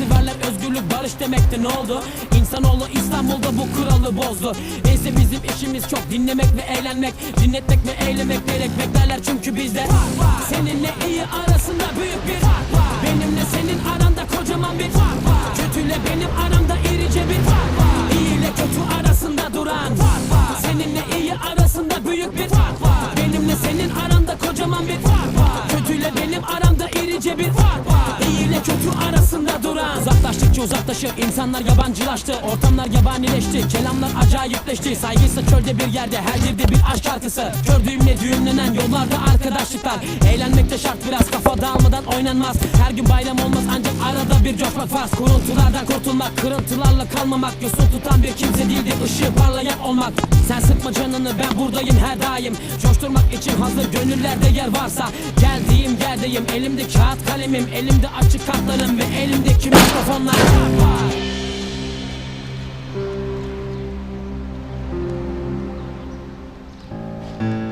Festivaller özgürlük barış demekti ne oldu? İnsanoğlu İstanbul'da bu kuralı bozdu. Neyse bizim işimiz çok dinlemek ve eğlenmek Dinletmek ve eylemek gerek beklerler çünkü bizde Seninle iyi arasında büyük bir Benimle senin aranda kocaman bir Kötüyle benim aramda Uzaklaştıkça uzaklaşır insanlar yabancılaştı Ortamlar yabanileşti kelamlar acayipleşti. Saygıysa çölde bir yerde her dilde bir aşk şarkısı. Kör düğümle düğümlenen yollarda arkadaşlıklar. Eğlenmek de şart biraz kafa dağılmadan oynanmaz. Her gün bayram olmaz ancak arada bir coşmak farz Kuruntulardan kurtulmak kırıntılarla kalmamak Yosun tutan bir kimse değildir ışığı parlayan olmak. Sen sıkma canını ben buradayım her daim. Coşturmak için hazır gönüllerde yer varsa Geldiğim yerdeyim elimde kağıt kalemim Elimde açık kartlarım ve elimdeki mikrofonlar. var Ne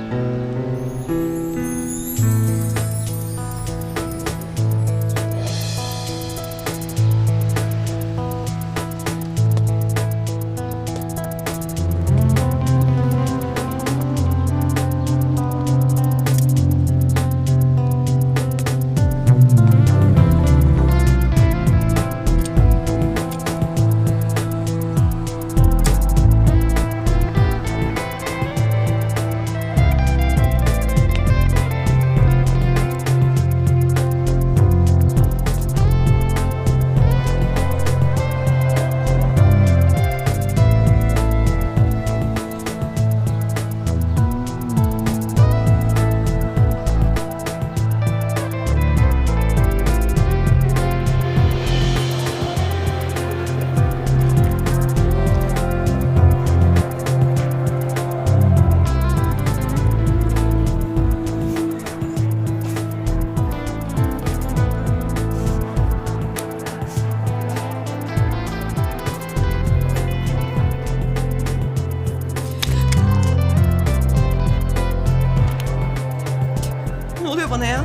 oluyor bana ya?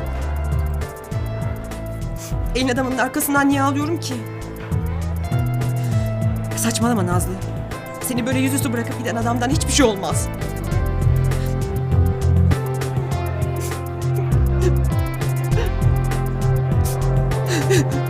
Elin adamının arkasından niye ağlıyorum ki? Saçmalama Nazlı. Seni böyle yüzüstü bırakıp giden adamdan hiçbir şey olmaz.